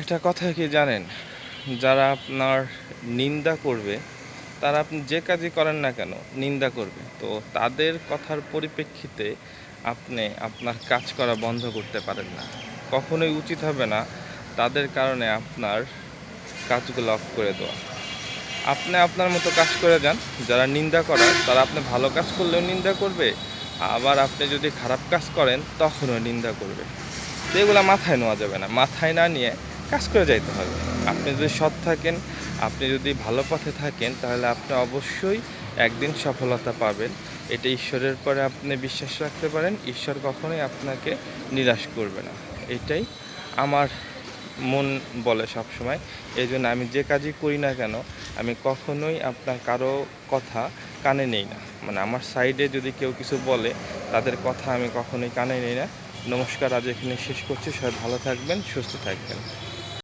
একটা কথা কি জানেন? যারা আপনার নিন্দা করবে, তারা আপনি যে কাজই করেন না কেন, নিন্দা করবে। তো তাদের কথার পরিপ্রেক্ষিতে আপনি আপনার কাজ করা বন্ধ করতে পারেন না। কখনোই উচিত হবে না তাদের কারণে আপনার কাজগুলো অফ করে দেওয়া। আপনি আপনার মতো কাজ করে যান, যারা নিন্দা করার তারা আপনি ভালো কাজ করলেও নিন্দা করবে, আবার আপনি যদি খারাপ কাজ করেন, তখনও নিন্দা করবে। তো এগুলো মাথায় নেওয়া যাবে না। মাথায় না নিয়ে কাজ করে যাইতে হবে। আপনি যদি সৎ থাকেন, আপনি যদি ভালো পথে থাকেন, তাহলে আপনি অবশ্যই একদিন সফলতা পাবেন। এটা ঈশ্বরের পরে আপনি বিশ্বাস রাখতে পারেন, ঈশ্বর কখনোই আপনাকে নিরাশ করবে না। এটাই আমার মন বলে সব সময় এই জন্য আমি যে কাজই করি না কেন, আমি কখনোই আপনার কারও কথা কানে নেই না। মানে আমার সাইডে যদি কেউ কিছু বলে, তাদের কথা আমি কখনোই কানে নেই না। নমস্কার, আজ এখানে শেষ করছি। সবাই ভালো থাকবেন, সুস্থ থাকবেন।